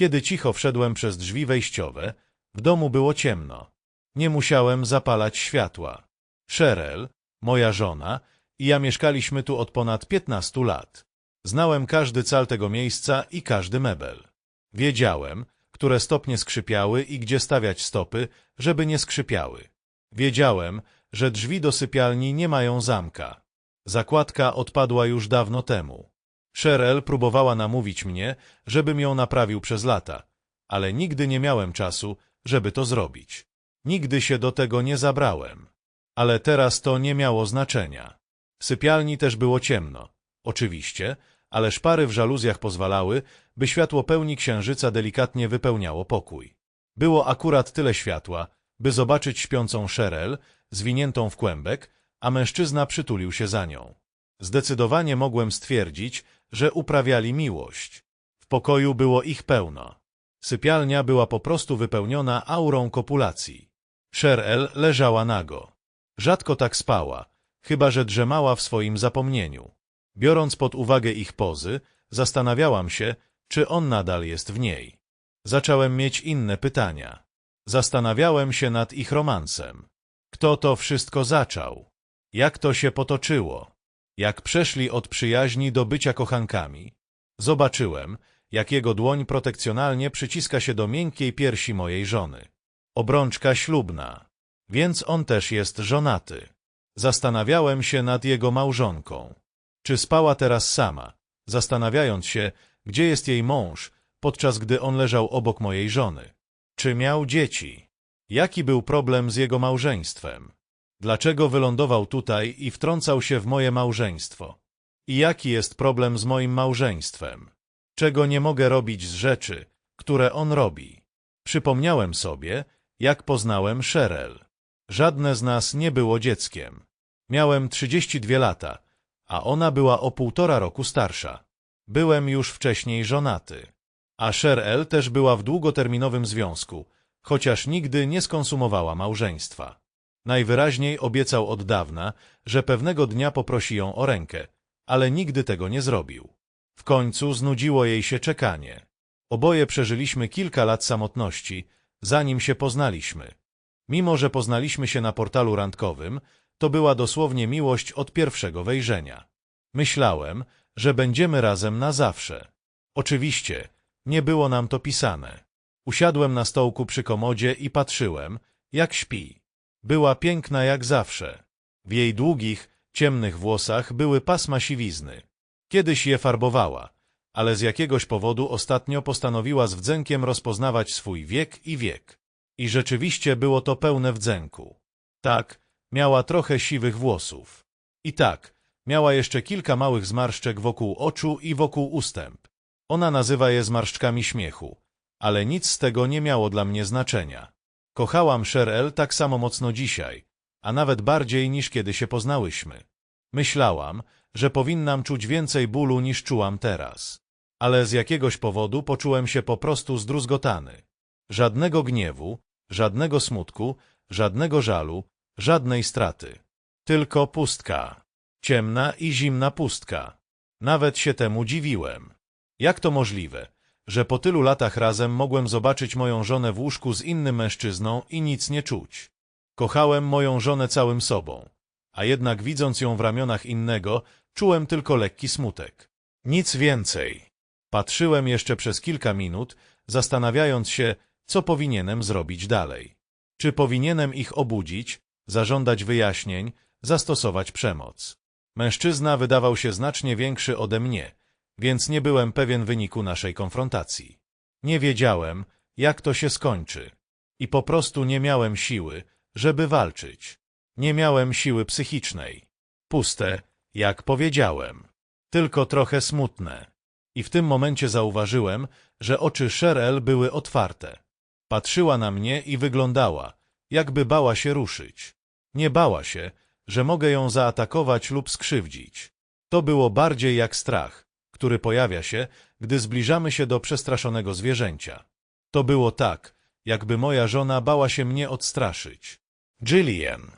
Kiedy cicho wszedłem przez drzwi wejściowe, w domu było ciemno. Nie musiałem zapalać światła. Cheryl, moja żona, i ja mieszkaliśmy tu od ponad 15 lat. Znałem każdy cal tego miejsca i każdy mebel. Wiedziałem, które stopnie skrzypiały i gdzie stawiać stopy, żeby nie skrzypiały. Wiedziałem, że drzwi do sypialni nie mają zamka. Zakładka odpadła już dawno temu. Cheryl próbowała namówić mnie, żebym ją naprawił przez lata, ale nigdy nie miałem czasu, żeby to zrobić. Nigdy się do tego nie zabrałem. Ale teraz to nie miało znaczenia. W sypialni też było ciemno. Oczywiście, ale szpary w żaluzjach pozwalały, by światło pełni księżyca delikatnie wypełniało pokój. Było akurat tyle światła, by zobaczyć śpiącą Cheryl, zwiniętą w kłębek, a mężczyzna przytulił się za nią. Zdecydowanie mogłem stwierdzić, że uprawiali miłość. W pokoju było ich pełno. Sypialnia była po prostu wypełniona aurą kopulacji. Cheryl leżała nago. Rzadko tak spała, chyba że drzemała w swoim zapomnieniu. Biorąc pod uwagę ich pozy, zastanawiałam się, czy on nadal jest w niej. Zacząłem mieć inne pytania. Zastanawiałem się nad ich romansem. Kto to wszystko zaczął? Jak to się potoczyło? Jak przeszli od przyjaźni do bycia kochankami? Zobaczyłem, jak jego dłoń protekcjonalnie przyciska się do miękkiej piersi mojej żony. Obrączka ślubna. Więc on też jest żonaty. Zastanawiałem się nad jego małżonką. Czy spała teraz sama, zastanawiając się, gdzie jest jej mąż, podczas gdy on leżał obok mojej żony? Czy miał dzieci? Jaki był problem z jego małżeństwem? Dlaczego wylądował tutaj i wtrącał się w moje małżeństwo? I jaki jest problem z moim małżeństwem? Czego nie mogę robić z rzeczy, które on robi? Przypomniałem sobie, jak poznałem Cheryl. Żadne z nas nie było dzieckiem. Miałem 32 lata, a ona była o półtora roku starsza. Byłem już wcześniej żonaty. A Cheryl też była w długoterminowym związku, chociaż nigdy nie skonsumowała małżeństwa. Najwyraźniej obiecał od dawna, że pewnego dnia poprosi ją o rękę, ale nigdy tego nie zrobił. W końcu znudziło jej się czekanie. Oboje przeżyliśmy kilka lat samotności, zanim się poznaliśmy. Mimo, że poznaliśmy się na portalu randkowym, to była dosłownie miłość od pierwszego wejrzenia. Myślałem, że będziemy razem na zawsze. Oczywiście, nie było nam to pisane. Usiadłem na stołku przy komodzie i patrzyłem, jak śpi. Była piękna jak zawsze. W jej długich, ciemnych włosach były pasma siwizny. Kiedyś je farbowała, ale z jakiegoś powodu ostatnio postanowiła z wdzękiem rozpoznawać swój wiek i wiek. I rzeczywiście było to pełne wdzęku. Tak, miała trochę siwych włosów. I tak, miała jeszcze kilka małych zmarszczek wokół oczu i wokół ustęp. Ona nazywa je zmarszczkami śmiechu, ale nic z tego nie miało dla mnie znaczenia. Kochałam Cheryl tak samo mocno dzisiaj, a nawet bardziej niż kiedy się poznałyśmy. Myślałam, że powinnam czuć więcej bólu niż czułam teraz. Ale z jakiegoś powodu poczułem się po prostu zdruzgotany. Żadnego gniewu, żadnego smutku, żadnego żalu, żadnej straty. Tylko pustka. Ciemna i zimna pustka. Nawet się temu dziwiłem. Jak to możliwe, że po tylu latach razem mogłem zobaczyć moją żonę w łóżku z innym mężczyzną i nic nie czuć? Kochałem moją żonę całym sobą, a jednak widząc ją w ramionach innego, czułem tylko lekki smutek. Nic więcej. Patrzyłem jeszcze przez kilka minut, zastanawiając się, co powinienem zrobić dalej. Czy powinienem ich obudzić, zażądać wyjaśnień, zastosować przemoc? Mężczyzna wydawał się znacznie większy ode mnie, więc nie byłem pewien wyniku naszej konfrontacji. Nie wiedziałem, jak to się skończy i po prostu nie miałem siły, żeby walczyć. Nie miałem siły psychicznej. Puste, jak powiedziałem. Tylko trochę smutne. I w tym momencie zauważyłem, że oczy Cheryl były otwarte. Patrzyła na mnie i wyglądała, jakby bała się ruszyć. Nie bała się, że mogę ją zaatakować lub skrzywdzić. To było bardziej jak strach, który pojawia się, gdy zbliżamy się do przestraszonego zwierzęcia. To było tak, jakby moja żona bała się mnie odstraszyć. Jillian,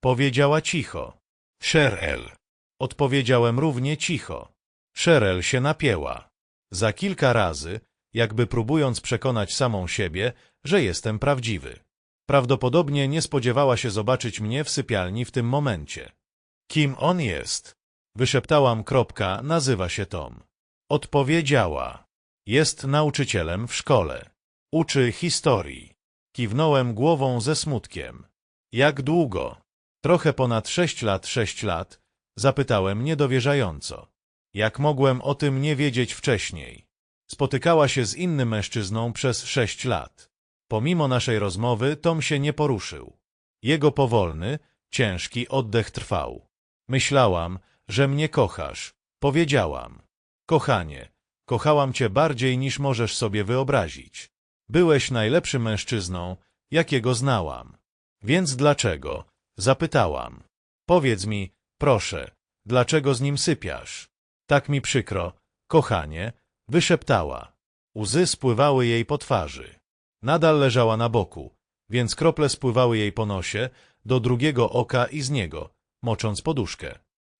powiedziała cicho. Cheryl, odpowiedziałem równie cicho. Cheryl się napięła. Za kilka razy, jakby próbując przekonać samą siebie, że jestem prawdziwy. Prawdopodobnie nie spodziewała się zobaczyć mnie w sypialni w tym momencie. Kim on jest? Wyszeptałam kropka, nazywa się Tom. Odpowiedziała. Jest nauczycielem w szkole. Uczy historii. Kiwnąłem głową ze smutkiem. Jak długo? Trochę ponad sześć lat, sześć lat, zapytałem niedowierzająco. Jak mogłem o tym nie wiedzieć wcześniej? Spotykała się z innym mężczyzną przez sześć lat. Pomimo naszej rozmowy Tom się nie poruszył. Jego powolny, ciężki oddech trwał. Myślałam, że mnie kochasz. Powiedziałam. Kochanie, kochałam cię bardziej niż możesz sobie wyobrazić. Byłeś najlepszym mężczyzną, jakiego znałam. Więc dlaczego? Zapytałam. Powiedz mi, proszę, dlaczego z nim sypiasz? Tak mi przykro, kochanie, wyszeptała. Łzy spływały jej po twarzy. Nadal leżała na boku, więc krople spływały jej po nosie, do drugiego oka i z niego, mocząc poduszkę.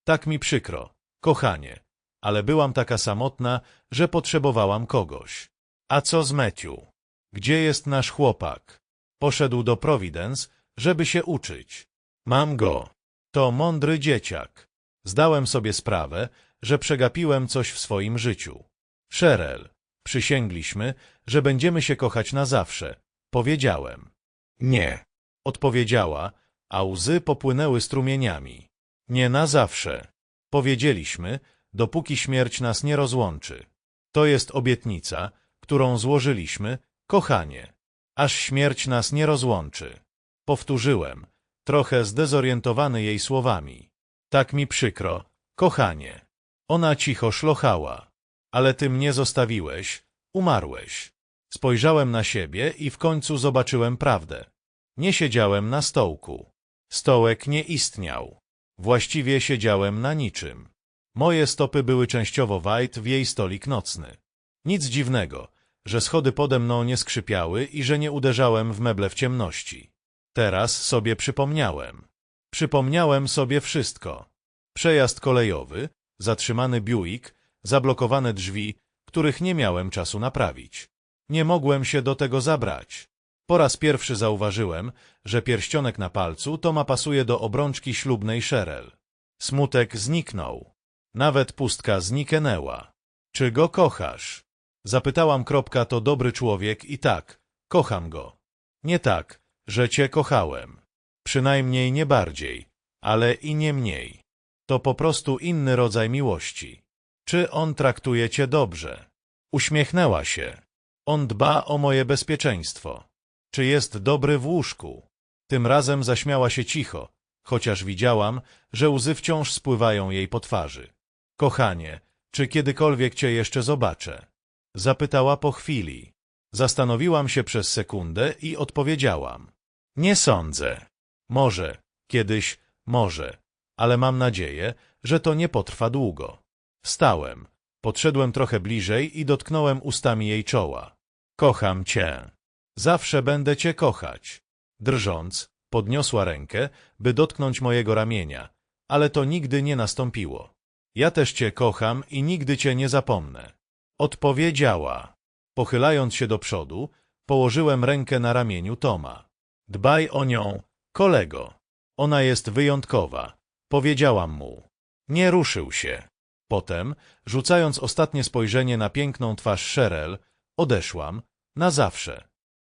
Tak mi przykro, kochanie, ale byłam taka samotna, że potrzebowałam kogoś. A co z Meciu? Gdzie jest nasz chłopak? Poszedł do Providence, żeby się uczyć. Mam go. To mądry dzieciak. Zdałem sobie sprawę, że przegapiłem coś w swoim życiu. Cheryl, przysięgliśmy, że będziemy się kochać na zawsze. Powiedziałem. Nie. Odpowiedziała, a łzy popłynęły strumieniami. Nie na zawsze. Powiedzieliśmy, dopóki śmierć nas nie rozłączy. To jest obietnica, którą złożyliśmy, kochanie, aż śmierć nas nie rozłączy. Powtórzyłem, trochę zdezorientowany jej słowami. Tak mi przykro, kochanie. Ona cicho szlochała. Ale ty mnie zostawiłeś, umarłeś. Spojrzałem na siebie i w końcu zobaczyłem prawdę. Nie siedziałem na stołku. Stołek nie istniał. Właściwie siedziałem na niczym. Moje stopy były częściowo wajt w jej stolik nocny. Nic dziwnego, że schody pode mną nie skrzypiały i że nie uderzałem w meble w ciemności. Teraz sobie przypomniałem. Przypomniałem sobie wszystko. Przejazd kolejowy, zatrzymany Buick, zablokowane drzwi, których nie miałem czasu naprawić. Nie mogłem się do tego zabrać. Po raz pierwszy zauważyłem, że pierścionek na palcu Toma pasuje do obrączki ślubnej Cheryl. Smutek zniknął. Nawet pustka zniknęła. Czy go kochasz? Zapytałam kropka to dobry człowiek i tak, kocham go. Nie tak, że cię kochałem. Przynajmniej nie bardziej, ale i nie mniej. To po prostu inny rodzaj miłości. Czy on traktuje cię dobrze? Uśmiechnęła się. On dba o moje bezpieczeństwo. Czy jest dobry w łóżku? Tym razem zaśmiała się cicho, chociaż widziałam, że łzy wciąż spływają jej po twarzy. Kochanie, czy kiedykolwiek cię jeszcze zobaczę? Zapytała po chwili. Zastanowiłam się przez sekundę i odpowiedziałam. Nie sądzę. Może, kiedyś, może, ale mam nadzieję, że to nie potrwa długo. Wstałem, podszedłem trochę bliżej i dotknąłem ustami jej czoła. Kocham cię. Zawsze będę cię kochać. Drżąc, podniosła rękę, by dotknąć mojego ramienia, ale to nigdy nie nastąpiło. Ja też cię kocham i nigdy cię nie zapomnę. Odpowiedziała. Pochylając się do przodu, położyłem rękę na ramieniu Toma. Dbaj o nią, kolego. Ona jest wyjątkowa. Powiedziałam mu. Nie ruszył się. Potem, rzucając ostatnie spojrzenie na piękną twarz Cheryl, odeszłam na zawsze.